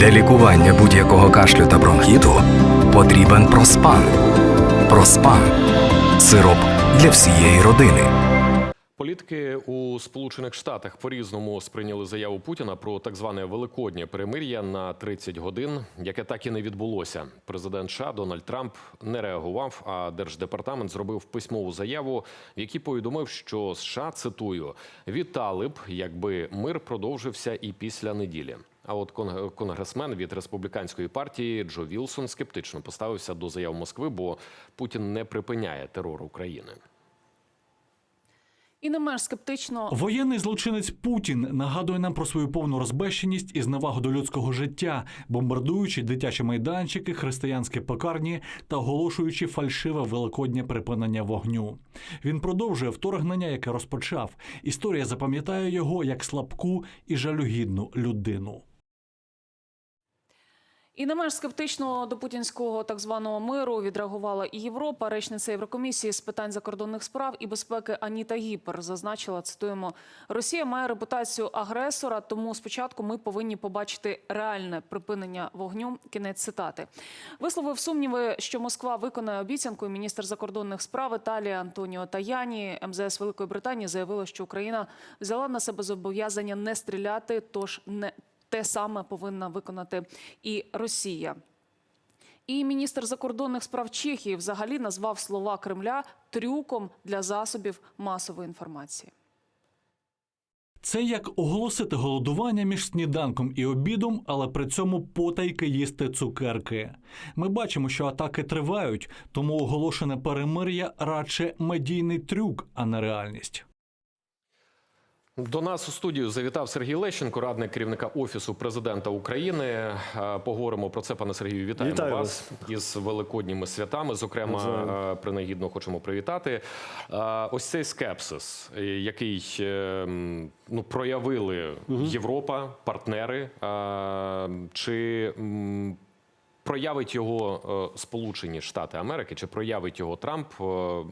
Для лікування будь-якого кашлю та бронхіту потрібен проспан. Проспан сироп для всієї родини. Політики у Сполучених Штатах по-різному сприйняли заяву Путіна про так зване великоднє перемир'я на 30 годин, яке так і не відбулося. Президент США Дональд Трамп не реагував. А держдепартамент зробив письмову заяву, в якій повідомив, що США цитую вітали б, якби мир продовжився і після неділі. А от кон- конгресмен від республіканської партії Джо Вілсон скептично поставився до заяв Москви, бо Путін не припиняє терор України. І не менш скептично Воєнний злочинець Путін нагадує нам про свою повну розбещеність і зневагу до людського життя, бомбардуючи дитячі майданчики, християнські пекарні та оголошуючи фальшиве великоднє припинення вогню. Він продовжує вторгнення, яке розпочав. Історія запам'ятає його як слабку і жалюгідну людину. І не менш скептично до путінського так званого миру відреагувала і Європа. Речниця Єврокомісії з питань закордонних справ і безпеки Аніта Гіпер зазначила. Цитуємо: Росія має репутацію агресора, тому спочатку ми повинні побачити реальне припинення вогню. Кінець цитати висловив сумніви, що Москва виконає обіцянку. і Міністр закордонних справ Італії Антоніо Таяні МЗС Великої Британії заявила, що Україна взяла на себе зобов'язання не стріляти, тож не те саме повинна виконати і Росія. І міністр закордонних справ Чехії взагалі назвав слова Кремля трюком для засобів масової інформації. Це як оголосити голодування між сніданком і обідом, але при цьому потайки їсти цукерки. Ми бачимо, що атаки тривають, тому оголошене перемир'я радше медійний трюк, а не реальність. До нас у студію завітав Сергій Лещенко, радник керівника офісу президента України. Е, Поговоримо про це, пане Сергію. Вітаємо Вітаю вас із великодніми святами. Зокрема, Навзаєм. е, принагідно хочемо привітати. Е, Ось цей скепсис, який ну проявили Європа, партнери. Чи проявить його Сполучені Штати Америки, чи проявить його Трамп,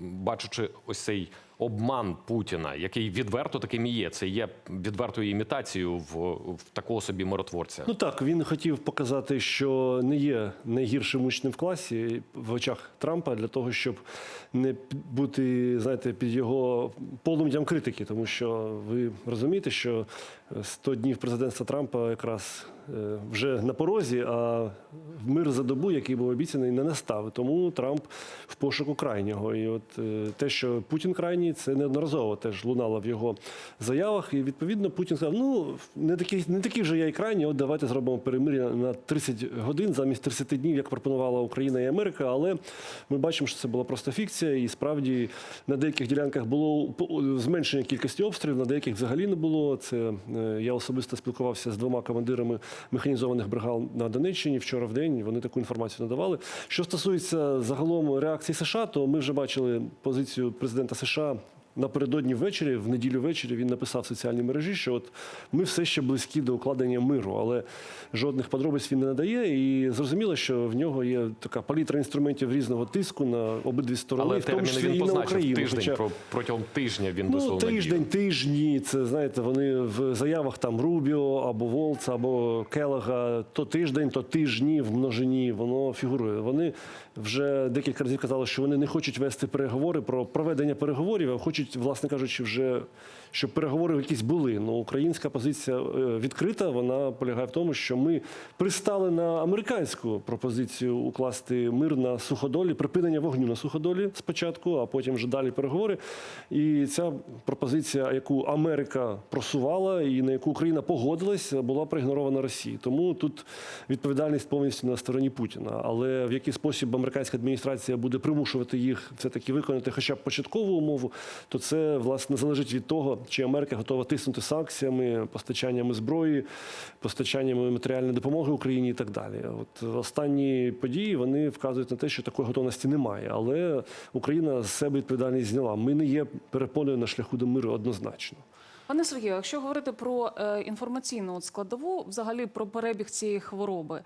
бачачи ось цей обман Путіна, який відверто таким і є. Це є відвертою імітацією в, в такого собі миротворця. Ну так, він хотів показати, що не є найгіршим учнем в класі в очах Трампа для того, щоб не бути, знаєте, під його полум'ям критики. Тому що ви розумієте, що 100 днів президентства Трампа якраз вже на порозі, а мир за добу, який був обіцяний, не настав. Тому Трамп в пошуку крайнього. І от е, те, що Путін крайній, це неодноразово теж лунало в його заявах. І відповідно Путін сказав: ну не такий, не такий вже я і крайній. От давайте зробимо перемир'я на 30 годин замість 30 днів, як пропонувала Україна і Америка. Але ми бачимо, що це була просто фікція, і справді на деяких ділянках було зменшення кількості обстрілів, на деяких взагалі не було. Це е, я особисто спілкувався з двома командирами механізованих бригад на Донеччині вчора в день. Вони таку інформацію надавали. Що стосується загалом реакції США, то ми вже бачили позицію президента США. Напередодні ввечері, в неділю ввечері, він написав в соціальній мережі, що от ми все ще близькі до укладення миру, але жодних подробиць він не надає. І зрозуміло, що в нього є така палітра інструментів різного тиску на обидві сторони, Але в тому числі він і на Україну. тиждень. Хоча- Про протягом тижня він Ну, висловив тиждень, тижні. Це знаєте, вони в заявах там Рубіо або Волца, або Келага. То тиждень, то тижні в множині. Воно фігурує. Вони вже декілька разів казали, що вони не хочуть вести переговори про проведення переговорів, а хочуть, власне кажучи, вже щоб переговори якісь були. Ну, українська позиція е, відкрита. Вона полягає в тому, що ми пристали на американську пропозицію укласти мир на суходолі, припинення вогню на суходолі спочатку, а потім вже далі переговори. І ця пропозиція, яку Америка просувала і на яку Україна погодилась, була проігнорована Росією. Тому тут відповідальність повністю на стороні Путіна. Але в який спосіб американська адміністрація буде примушувати їх все таки виконати хоча б початкову умову, то це власне залежить від того, чи Америка готова тиснути санкціями, постачаннями зброї, постачаннями матеріальної допомоги Україні і так далі. От останні події вони вказують на те, що такої готовності немає. Але Україна з себе відповідальність зняла. Ми не є перепоною на шляху до миру однозначно. Пане Сергію, якщо говорити про е, інформаційну складову, взагалі про перебіг цієї хвороби,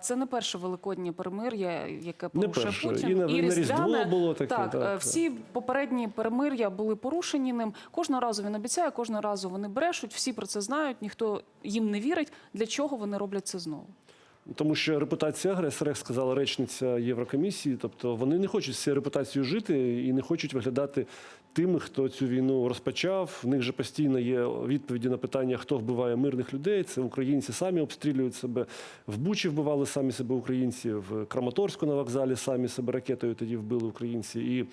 це не перше великоднє перемир'я, яке порушує. Путін. І на- на Різдвяне. Різдво було таке, Так, так, е, так. всі попередні перемир'я були порушені ним. Кожного разу він обіцяє, кожного разу вони брешуть, всі про це знають, ніхто їм не вірить. Для чого вони роблять це знову? Тому що репутація агресора, як сказала речниця Єврокомісії, тобто вони не хочуть з цією репутацією жити і не хочуть виглядати тими, хто цю війну розпочав. В них же постійно є відповіді на питання, хто вбиває мирних людей. Це українці самі обстрілюють себе. В Бучі вбивали самі себе українці, в Краматорську на вокзалі самі себе ракетою тоді вбили українці. І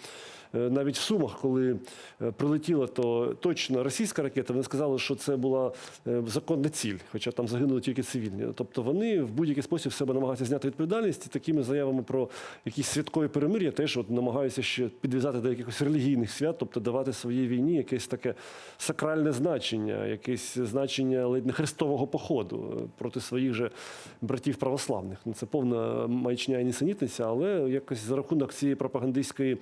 е, навіть в Сумах, коли е, прилетіла, то точно російська ракета, вони сказали, що це була е, законна ціль, хоча там загинули тільки цивільні. Тобто вони в будь-який спосіб себе намагаються зняти відповідальність і такими заявами про якісь святкові перемир'я теж от намагаються ще підв'язати до якихось релігійних свят, тобто давати своїй війні якесь таке сакральне значення, якесь значення ледь не хрестового походу е, проти своїх же братів православних. Ну це повна маячня і нісенітниця, але якось за рахунок цієї пропагандистської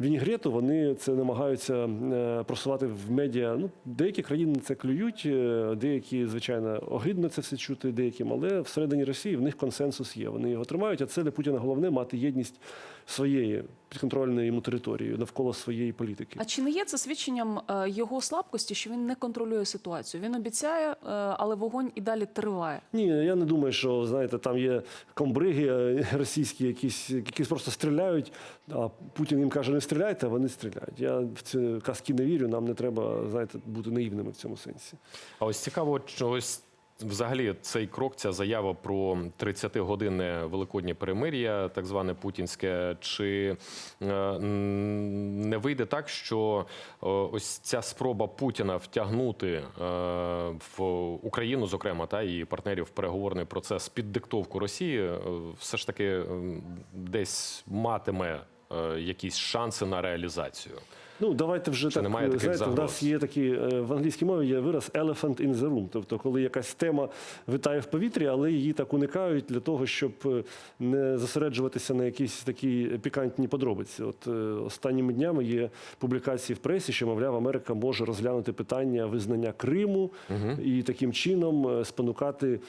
вінігрету вони це намагаються е, просувати в медіа. Ну, деякі країни це клюють, е, деякі, звичайно, огидно це все чути деяким, але всередині Росії в них консенсус є. Вони його тримають, а це для Путіна головне мати єдність своєї підконтрольної йому території навколо своєї політики. А чи не є це свідченням е, його слабкості, що він не контролює ситуацію? Він обіцяє, е, але вогонь і далі триває. Ні, я не думаю, що знаєте, там є комбриги е, російські, якісь, які просто стріляють. А Путін їм каже, не стріляйте, а вони стріляють. Я в ці казки не вірю. Нам не треба знаєте, бути наївними в цьому сенсі. А ось цікаво, що ось взагалі цей крок, ця заява про 30-годинне великоднє перемир'я, так зване путінське, чи е, не вийде так, що е, ось ця спроба Путіна втягнути е, в Україну, зокрема, та і партнерів в переговорний процес під диктовку Росії, все ж таки десь матиме якісь шанси на реалізацію. Ну, давайте вже Чи так. знаєте, в нас є такі е, в англійській мові є вираз elephant in the room. Тобто, коли якась тема витає в повітрі, але її так уникають для того, щоб е, не зосереджуватися на якісь такі пікантні подробиці. От е, останніми днями є публікації в пресі, що мовляв, Америка може розглянути питання визнання Криму і таким чином спонукати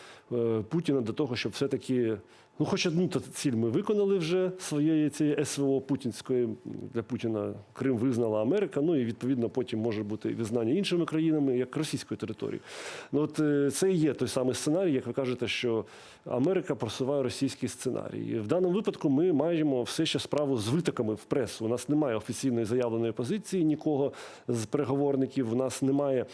Путіна до того, щоб все-таки. Ну, хоч одну ціль ми виконали вже своєї цієї СВО путінської для Путіна. Крим визнала Америка. Ну і відповідно потім може бути визнання іншими країнами, як російської території. Ну от е, це і є той самий сценарій, як ви кажете, що Америка просуває російський сценарій. В даному випадку ми маємо все ще справу з витоками в пресу. У нас немає офіційної заявленої позиції нікого з переговорників. У нас немає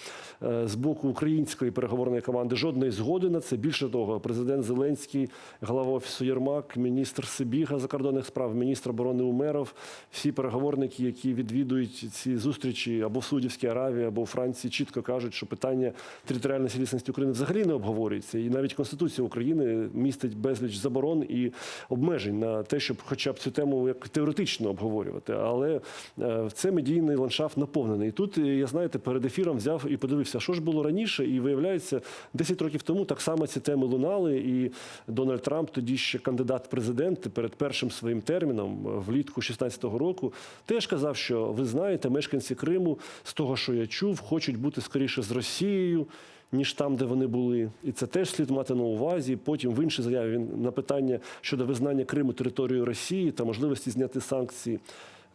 е, з боку української переговорної команди жодної згоди на це. Більше того, президент Зеленський, глава офісу Єрмак, міністр Сибіга закордонних справ, міністр оборони Умеров, всі переговорники, які відвідують ці зустрічі або в Саудівській Аравії, або у Франції, чітко кажуть, що питання територіальної цілісності України взагалі не обговорюється. І навіть Конституція України містить безліч заборон і обмежень на те, щоб хоча б цю тему як теоретично обговорювати. Але е, це медійний ландшафт наповнений. І тут я знаєте, перед ефіром взяв і подивився, що ж було раніше, і виявляється, 10 років тому так само ці теми лунали, і Дональд Трамп, тоді ще кандидат в президенти, перед першим своїм терміном е, влітку 16-го року, теж казав, що ви знаєте, мешканці Криму з того, що я чув, хочуть бути скоріше з Росією. Ніж там, де вони були, і це теж слід мати на увазі. Потім в іншій заяві він на питання щодо визнання Криму територією Росії та можливості зняти санкції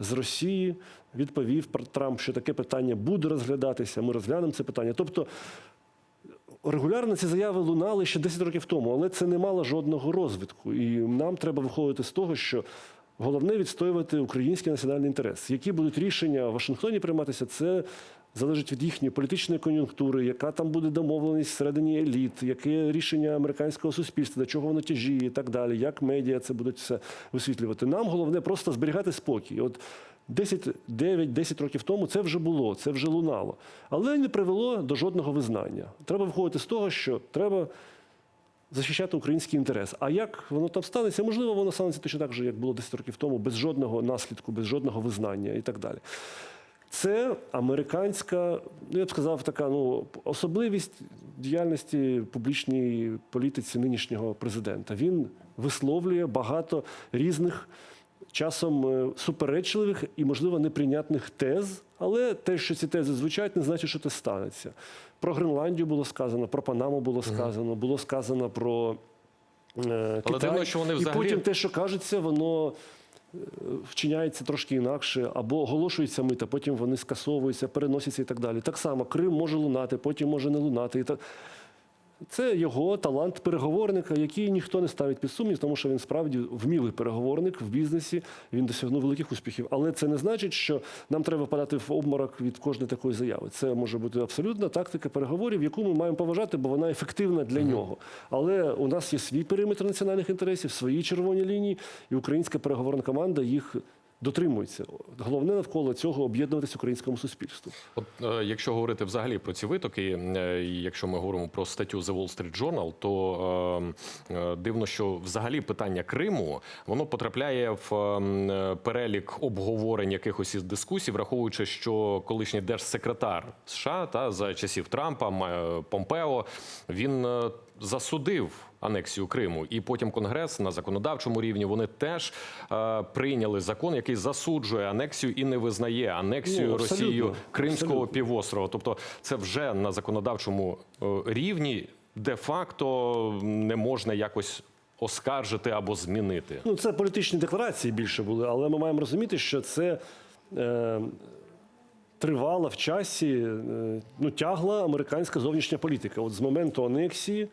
з Росії відповів Трамп, що таке питання буде розглядатися. Ми розглянемо це питання. Тобто регулярно ці заяви лунали ще 10 років тому, але це не мало жодного розвитку. І нам треба виходити з того, що головне відстоювати український національний інтерес. Які будуть рішення в Вашингтоні прийматися, це залежить від їхньої політичної кон'юнктури, яка там буде домовленість всередині еліт, яке рішення американського суспільства, до чого воно тяжіє і так далі, як медіа це будуть все висвітлювати. Нам головне просто зберігати спокій. От 10, 9-10 років тому це вже було, це вже лунало. Але не привело до жодного визнання. Треба виходити з того, що треба захищати український інтерес. А як воно там станеться? Можливо, воно станеться точно так же, як було 10 років тому, без жодного наслідку, без жодного визнання і так далі. Це американська, ну я б сказав, така ну особливість діяльності публічній політиці нинішнього президента. Він висловлює багато різних часом е, суперечливих і, можливо, неприйнятних тез. Але те, що ці тези звучать, не значить, що це станеться. Про Гренландію було сказано, про Панаму було сказано, було сказано про е, Але дивно, що вони І потім те, що кажеться, воно е, вчиняється трошки інакше, або оголошується мита, потім вони скасовуються, переносяться і так далі. Так само Крим може лунати, потім може не лунати. І так. Це його талант переговорника, який ніхто не ставить під сумнів, тому що він справді вмілий переговорник в бізнесі. Він досягнув великих успіхів. Але це не значить, що нам треба впадати в обморок від кожної такої заяви. Це може бути абсолютна тактика переговорів, яку ми маємо поважати, бо вона ефективна для нього. Але у нас є свій периметр національних інтересів, свої червоні лінії, і українська переговорна команда їх дотримується. Головне навколо цього об'єднуватися українському суспільству. От е, якщо говорити взагалі про ці витоки, е, якщо ми говоримо про статтю The Wall Street Journal, то е, е, дивно, що взагалі питання Криму воно потрапляє в е, перелік обговорень якихось із дискусій, враховуючи, що колишній держсекретар США та за часів Трампа Помпео він е, засудив. Анексію Криму, і потім Конгрес на законодавчому рівні вони теж е, прийняли закон, який засуджує анексію і не визнає анексію Ну. Росією Кримського Абсолютно. півострова. Тобто, це вже на законодавчому е, рівні де-факто не можна якось оскаржити або змінити. Ну, це політичні декларації більше були, але ми маємо розуміти, що це е, тривала в часі, е, ну, тягла американська зовнішня політика. От з моменту анексії.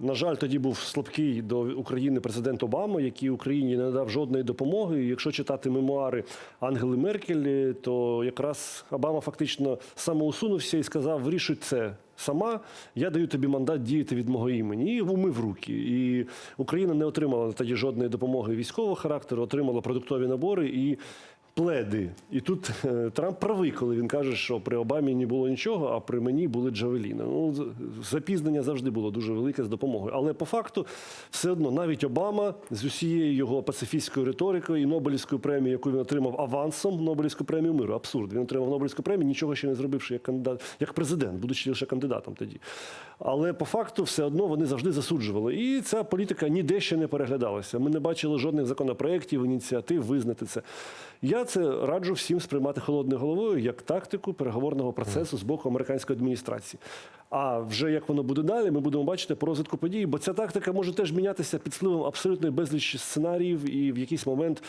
На жаль, тоді був слабкий до України президент Обама, який Україні не надав жодної допомоги. І якщо читати мемуари Ангели Меркель, то якраз Обама фактично самоусунувся і сказав: вирішуй це сама. Я даю тобі мандат діяти від мого імені. І умив руки. І Україна не отримала тоді жодної допомоги військового характеру, отримала продуктові набори і. Пледи. І тут е, Трамп правий, коли він каже, що при Обамі не було нічого, а при мені були джавеліни. Ну, запізнення завжди було дуже велике з допомогою. Але по факту, все одно, навіть Обама з усією його пацифістською риторикою і Нобелівською премією, яку він отримав авансом, Нобелівську премію миру. Абсурд. Він отримав Нобелівську премію, нічого ще не зробивши як кандидат, як президент, будучи лише кандидатом тоді. Але по факту все одно вони завжди засуджували. І ця політика ніде ще не переглядалася. Ми не бачили жодних законопроєктів, ініціатив визнати це. Я це раджу всім сприймати холодною головою як тактику переговорного процесу з боку американської адміністрації. А вже як воно буде далі, ми будемо бачити по розвитку подій, бо ця тактика може теж мінятися під впливом абсолютної безліч сценаріїв, і в якийсь момент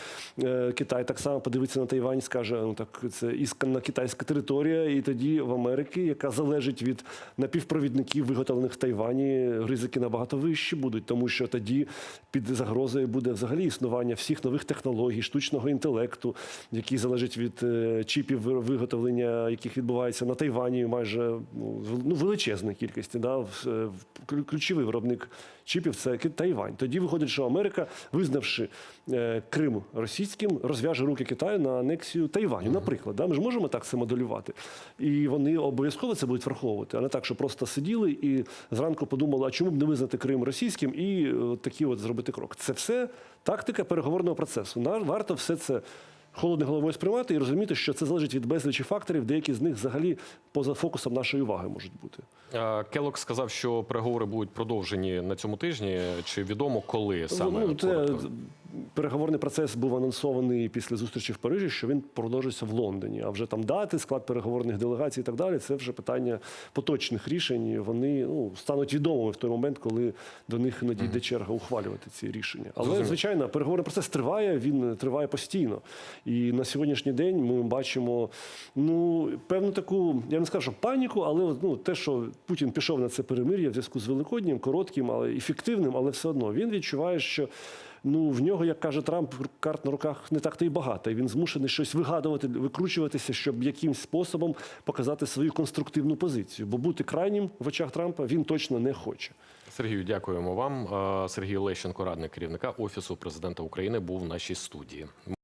е, Китай так само подивиться на Тайвань, скаже, ну так це ісканна китайська територія, і тоді в Америці, яка залежить від напівпровідників, виготовлених в Тайвані, ризики набагато вищі будуть, тому що тоді під загрозою буде взагалі існування всіх нових технологій, штучного інтелекту, які залежать від е, чіпів виготовлення, яких відбувається на Тайвані, майже ну, в- величезна кількість. Да? Е, Ключовий виробник чіпів це Тайвань. Тоді виходить, що Америка, визнавши е, Крим російським, розв'яже руки Китаю на анексію Тайваню. Наприклад, да? ми ж можемо так це моделювати. І вони обов'язково це будуть враховувати, а не так, що просто сиділи і зранку подумали, а чому б не визнати Крим російським і е, от такі от зробити крок. Це все тактика переговорного процесу. Варто все це. Холодною головою сприймати і розуміти, що це залежить від безлічі факторів, деякі з них взагалі поза фокусом нашої уваги можуть бути. Келок сказав, що переговори будуть продовжені на цьому тижні. Чи відомо коли саме Ну, це? Переговорний процес був анонсований після зустрічі в Парижі, що він продовжиться в Лондоні. А вже там дати, склад переговорних делегацій і так далі. Це вже питання поточних рішень. Вони ну, стануть відомими в той момент, коли до них надійде черга ухвалювати ці рішення. Але звичайно, переговорний процес триває. Він триває постійно. І на сьогоднішній день ми бачимо ну певну таку, я не скажу, паніку, але ну те, що Путін пішов на це перемир'я в зв'язку з великоднім, коротким, але ефективним, але все одно він відчуває, що. Ну, в нього, як каже Трамп, карт на руках не так то й багато. Він змушений щось вигадувати, викручуватися, щоб якимсь способом показати свою конструктивну позицію. Бо бути крайнім в очах Трампа він точно не хоче. Сергію, дякуємо вам. Сергій Лещенко, радник керівника офісу президента України, був в нашій студії.